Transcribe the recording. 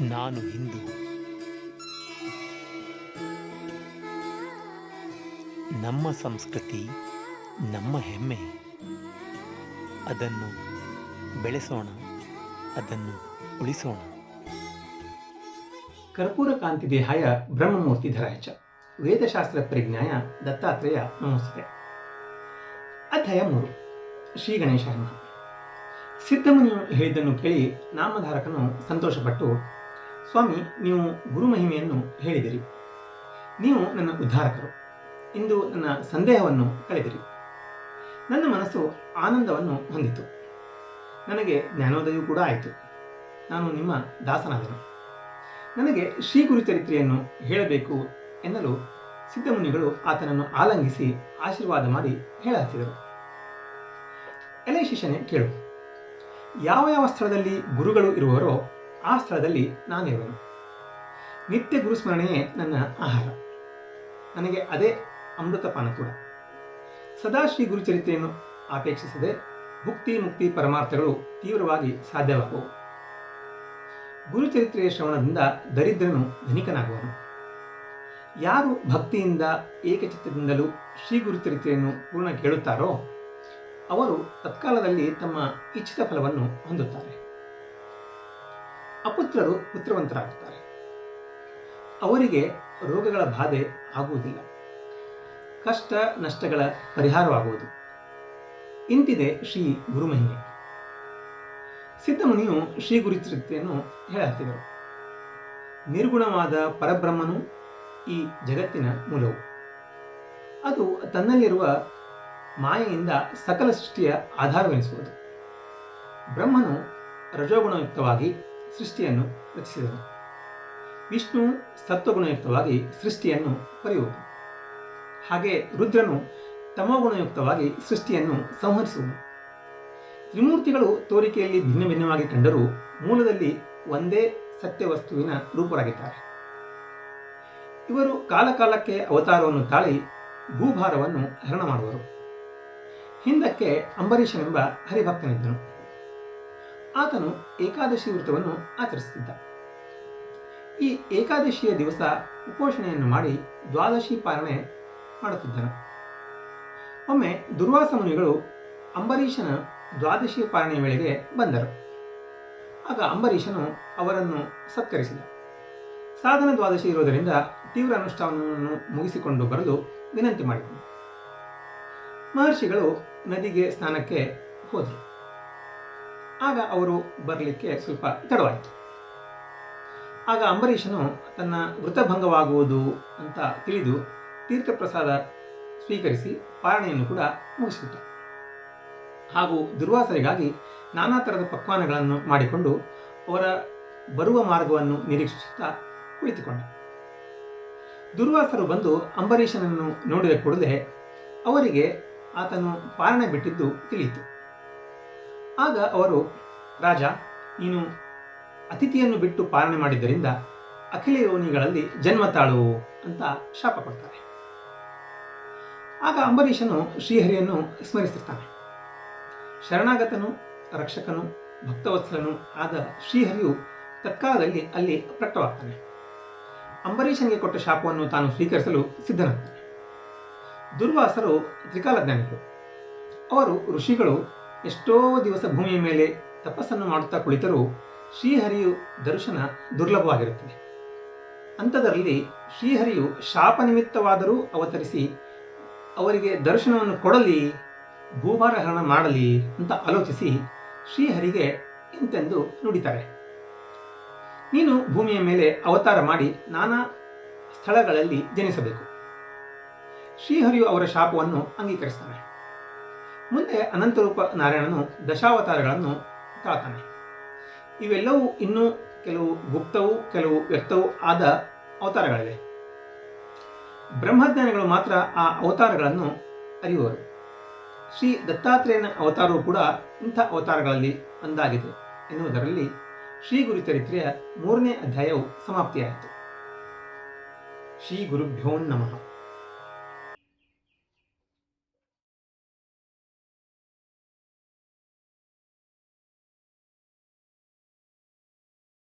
ನಾನು ಹಿಂದೂ. ನಮ್ಮ ಸಂಸ್ಕೃತಿ, ನಮ್ಮ ಹೆಮ್ಮೆ, ಅದನ್ನು ಬೆಳೆಸೋಣ, ಅದನ್ನು ಉಳಿಸೋಣ. ಕರ್ಪೂರ ಕಾಂತಿ ದೇಹಾಯ ಬ್ರಹ್ಮಮೂರ್ತಿ ಧರಾಯಚ. ವೇದಶಾಸ್ತ್ರ ಪರಿಜ್ಞಾಯ ದತ್ತಾತ್ರೇಯ ನಮಸ್ತೆ. ಅಧ್ಯಾಯ ಮೂರು. ಶ್ರೀ ಗಣೇಶ ಸಿದ್ಧಮುನಿಯು ಹೇಳಿದ್ದನ್ನು ಕೇಳಿ ನಾಮಧಾರಕನು ಸಂತೋಷಪಟ್ಟು ಸ್ವಾಮಿ, ನೀವು ಗುರು ಮಹಿಮೆಯನ್ನು ಹೇಳಿದಿರಿ. ನೀವು ನನ್ನ ಉದ್ಧಾರಕರು. ಇಂದು ನನ್ನ ಸಂದೇಹವನ್ನು ಕಳೆದಿರಿ. ನನ್ನ ಮನಸ್ಸು ಆನಂದವನ್ನು ಹೊಂದಿತು. ನನಗೆ ಜ್ಞಾನೋದಯವೂ ಕೂಡ ಆಯಿತು. ನಾನು ನಿಮ್ಮ ದಾಸನಾದನು. ನನಗೆ ಶ್ರೀ ಗುರು ಚರಿತ್ರೆಯನ್ನು ಹೇಳಬೇಕು ಎನ್ನಲು ಸಿದ್ಧಮುನಿಗಳು ಆತನನ್ನು ಆಲಂಗಿಸಿ ಆಶೀರ್ವಾದ ಮಾಡಿ ಹೇಳಹತ್ತಿದರು. ಎಲೆ ಶಿಷ್ಯನೇ ಕೇಳು, ಯಾವ ಯಾವ ಸ್ಥಳದಲ್ಲಿ ಗುರುಗಳು ಇರುವರೋ ಆ ಸ್ಥಳದಲ್ಲಿ ನಾನಿರುವೆನು ನಿತ್ಯ ಗುರುಸ್ಮರಣೆಯೇ ನನ್ನ ಆಹಾರ. ನನಗೆ ಅದೇ ಅಮೃತಪಾನ ಕೂಡ. ಸದಾ ಶ್ರೀ ಗುರುಚರಿತ್ರೆಯನ್ನು ಅಪೇಕ್ಷಿಸದೆ ಭುಕ್ತಿ ಮುಕ್ತಿ ಪರಮಾರ್ಥಗಳು ತೀವ್ರವಾಗಿ ಸಾಧ್ಯವಾಗುವು ಗುರುಚರಿತ್ರೆಯ ಶ್ರವಣದಿಂದ ದರಿದ್ರನು ಧನಿಕನಾಗುವನು. ಯಾರು ಭಕ್ತಿಯಿಂದ, ಏಕಚಿತ್ತದಿಂದಲೂ ಶ್ರೀ ಗುರುಚರಿತ್ರೆಯನ್ನು ಪೂರ್ಣ ಕೇಳುತ್ತಾರೋ, ಅವರು ತತ್ಕಾಲದಲ್ಲಿ ತಮ್ಮ ಇಚ್ಛಿತ ಫಲವನ್ನು ಹೊಂದುತ್ತಾರೆ. ಅಪುತ್ರರು ಪುತ್ರವಂತರಾಗುತ್ತಾರೆ ಅವರಿಗೆ ರೋಗಗಳ ಬಾಧೆ ಆಗುವುದಿಲ್ಲ. ಕಷ್ಟ ನಷ್ಟಗಳ ಪರಿಹಾರವಾಗುವುದು. ಇಂತಿದೆ ಶ್ರೀ ಗುರುಮಹಿಮೆ. ಸಿದ್ಧಮುನಿಯು ಶ್ರೀ ಗುರುಚರಿತ್ರೆಯನ್ನು ಹೇಳುತ್ತಿದ್ದರು ನಿರ್ಗುಣವಾದ ಪರಬ್ರಹ್ಮನು ಈ ಜಗತ್ತಿನ ಮೂಲವು. ಅದು ತನ್ನಲ್ಲಿರುವ ಮಾಯೆಯಿಂದ ಸಕಲ ಸೃಷ್ಟಿಯ ಆಧಾರವೆನಿಸುವುದು. ಬ್ರಹ್ಮನು ರಜೋಗುಣಯುಕ್ತವಾಗಿ ಸೃಷ್ಟಿಯನ್ನು ರಚಿಸಿದನು ವಿಷ್ಣು ಸತ್ವಗುಣಯುಕ್ತವಾಗಿ ಸೃಷ್ಟಿಯನ್ನು ಬರೆಯುವುದು ಹಾಗೆ ರುದ್ರನು ತಮೋಗುಣಯುಕ್ತವಾಗಿ ಸೃಷ್ಟಿಯನ್ನು ಸಂಹರಿಸುವನು ತ್ರಿಮೂರ್ತಿಗಳು ತೋರಿಕೆಯಲ್ಲಿ ಭಿನ್ನ ಭಿನ್ನವಾಗಿ ಕಂಡರೂ ಮೂಲದಲ್ಲಿ ಒಂದೇ ಸತ್ಯವಸ್ತುವಿನ ರೂಪರಾಗಿದ್ದಾರೆ. ಇವರು ಕಾಲಕಾಲಕ್ಕೆ ಅವತಾರವನ್ನು ತಾಳಿ ಭೂಭಾರವನ್ನು ಹರಣ ಮಾಡುವರು. ಹಿಂದಕ್ಕೆ ಅಂಬರೀಷನೆಂಬ ಹರಿಭಕ್ತನಿದ್ದನು. ಆತನು ಏಕಾದಶಿ ವ್ರತವನ್ನು ಆಚರಿಸುತ್ತಿದ್ದ. ಈ ಏಕಾದಶಿಯ ದಿವಸ ಉಪೋಷಣೆಯನ್ನು ಮಾಡಿ ದ್ವಾದಶಿ ಪಾಲನೆ ಮಾಡುತ್ತಿದ್ದನು. ಒಮ್ಮೆ ದುರ್ವಾಸ ಮುನಿಗಳು ಅಂಬರೀಷನ ದ್ವಾದಶಿ ಪಾಲನೆಯ ವೇಳೆಗೆ ಬಂದರು. ಆಗ ಅಂಬರೀಷನು ಅವರನ್ನು ಸತ್ಕರಿಸಿದ. ಸಾಧನ ದ್ವಾದಶಿ ಇರುವುದರಿಂದ ತೀವ್ರ ಅನುಷ್ಠಾನವನ್ನು ಮುಗಿಸಿಕೊಂಡು ಬರಲು ವಿನಂತಿ ಮಾಡಿದನು. ಮಹರ್ಷಿಗಳು ನದಿಗೆ ಸ್ನಾನಕ್ಕೆ ಹೋದರು. ಆಗ ಅವರು ಬರಲಿಕ್ಕೆ ಸ್ವಲ್ಪ ತಡವಾಯಿತು. ಆಗ ಅಂಬರೀಷನು ತನ್ನ ವೃತಭಂಗವಾಗುವುದು ಅಂತ ತಿಳಿದು ತೀರ್ಥಪ್ರಸಾದ ಸ್ವೀಕರಿಸಿ ಪಾರಣೆಯನ್ನು ಕೂಡ ಮುಗಿಸಿಬಿಟ್ಟ. ಹಾಗೂ ದುರ್ವಾಸರಿಗಾಗಿ ನಾನಾ ಥರದ ಪಕ್ವಾನಗಳನ್ನು ಮಾಡಿಕೊಂಡು ಅವರ ಬರುವ ಮಾರ್ಗವನ್ನು ನಿರೀಕ್ಷಿಸುತ್ತಾ ಕುಳಿತುಕೊಂಡ. ದುರ್ವಾಸರು ಬಂದು ಅಂಬರೀಷನನ್ನು ನೋಡಿದ ಕೂಡಲೇ ಅವರಿಗೆ ಆತನು ಪಾರಣೆ ಬಿಟ್ಟಿದ್ದು ತಿಳಿಯಿತು. ಆಗ ಅವರು, ರಾಜ, ನೀನು ಅತಿಥಿಯನ್ನು ಬಿಟ್ಟು ಪಾಲನೆ ಮಾಡಿದ್ದರಿಂದ ಅಖಿಲ ಯೋನಿಗಳಲ್ಲಿ ಜನ್ಮ ತಾಳು ಅಂತ ಶಾಪ ಕೊಡ್ತಾರೆ. ಆಗ ಅಂಬರೀಷನು ಶ್ರೀಹರಿಯನ್ನು ಸ್ಮರಿಸಿರ್ತಾನೆ. ಶರಣಾಗತನು, ರಕ್ಷಕನು, ಭಕ್ತವತ್ಸಲನು ಆದ ಶ್ರೀಹರಿಯು ತತ್ಕಾಲದಲ್ಲಿ ಅಲ್ಲಿ ಪ್ರಕಟವಾಗ್ತಾನೆ. ಅಂಬರೀಷನಿಗೆ ಕೊಟ್ಟ ಶಾಪವನ್ನು ತಾನು ಸ್ವೀಕರಿಸಲು ಸಿದ್ಧನಾಗ್ತಾನೆ. ದುರ್ವಾಸರು ತ್ರಿಕಾಲಜ್ಞಾನಿಗಳು. ಅವರು ಋಷಿಗಳು ಎಷ್ಟೋ ದಿವಸ ಭೂಮಿಯ ಮೇಲೆ ತಪಸ್ಸನ್ನು ಮಾಡುತ್ತಾ ಕುಳಿತರೂ ಶ್ರೀಹರಿಯು ದರ್ಶನ ದುರ್ಲಭವಾಗಿರುತ್ತದೆ. ಅಂಥದರಲ್ಲಿ ಶ್ರೀಹರಿಯು ಶಾಪ ನಿಮಿತ್ತವಾದರೂ ಅವತರಿಸಿ, ಅವರಿಗೆ ದರ್ಶನವನ್ನು ಕೊಡಲಿ ಭೂಭಾರ ಹರಣ ಮಾಡಲಿ ಅಂತ ಆಲೋಚಿಸಿ ಶ್ರೀಹರಿಗೆ ಇಂತೆಂದು ನುಡಿತಾರೆ. ನೀನು ಭೂಮಿಯ ಮೇಲೆ ಅವತಾರ ಮಾಡಿ ನಾನಾ ಸ್ಥಳಗಳಲ್ಲಿ ಜನಿಸಬೇಕು. ಶ್ರೀಹರಿಯು ಅವರ ಶಾಪವನ್ನು ಅಂಗೀಕರಿಸ್ತಾನೆ. ಮುಂದೆ ಅನಂತರೂಪ ನಾರಾಯಣನು ದಶಾವತಾರಗಳನ್ನು ತಾಳ್ತಾನೆ. ಇವೆಲ್ಲವೂ ಇನ್ನೂ ಕೆಲವು ಗುಪ್ತವೂ ಕೆಲವು ವ್ಯಕ್ತವೂ ಆದ ಅವತಾರಗಳಿವೆ. ಬ್ರಹ್ಮಜ್ಞಾನಿಗಳು ಮಾತ್ರ ಆ ಅವತಾರಗಳನ್ನು ಅರಿಯುವರು. ಶ್ರೀ ದತ್ತಾತ್ರೇಯನ ಅವತಾರವು ಕೂಡ ಇಂಥ ಅವತಾರಗಳಲ್ಲಿ ಒಂದಾಗಿದೆ ಎನ್ನುವುದರಲ್ಲಿ ಶ್ರೀ ಗುರು ಚರಿತ್ರೆಯ ಮೂರನೇ ಅಧ್ಯಾಯವು ಸಮಾಪ್ತಿಯಾಯಿತು. ಶ್ರೀ ಗುರುಭ್ಯೋ ನಮಃ.